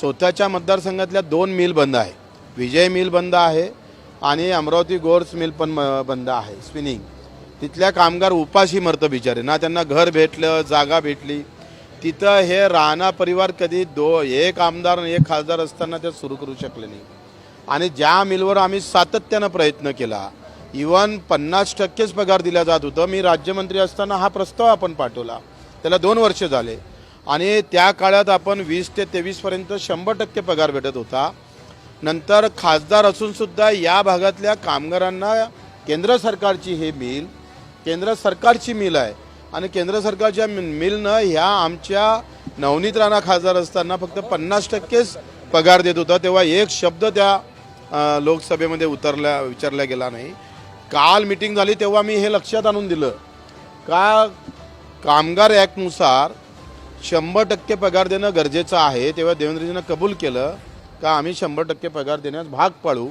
स्वतःच्या मतदारसंघातल्या दोन मिल बंद आहे. विजय मिल बंद आहे आणि अमरावती गोर्स मिल पण म- बंद आहे स्पिनिंग. तिथल्या कामगार उपाशी मरतं बिचारे. ना त्यांना घर भेटलं जागा भेटली. तिथं हे राणा परिवार कधी दो एक आमदार आणि एक खासदार असताना ते सुरू करू शकले नाही. आणि ज्या मिलवर आम्ही सातत्यानं प्रयत्न केला इवन पन्नास टक्केच पगार दिला जात होतं मी राज्यमंत्री असताना हा प्रस्ताव आपण पाठवला. त्याला दोन वर्ष झाले. आणि त्या काळात आपण वीस ते तेवीसपर्यंत शंभर टक्के पगार भेटत होता. नंतर खासदार असूनसुद्धा या भागातल्या कामगारांना केंद्र सरकारची हे मिल केंद्र सरकारची मिल आहे. आणि केंद्र सरकारच्या मिलनं ह्या आमच्या नवनीत राणा खासदार असताना फक्त पन्नास टक्केच पगार देत होता. तेव्हा एक शब्द त्या लोकसभेमध्ये उतरल्या विचारला गेला नाही. काल मिटिंग झाली तेव्हा मी हे लक्षात आणून दिलं. का कामगार ॲक्टनुसार शंभर टक्के पगार देणं गरजेचं आहे तेव्हा देवेंद्रजीनं कबूल केलं का आम्ही शंभर टक्के पगार देण्यास भाग पाडू?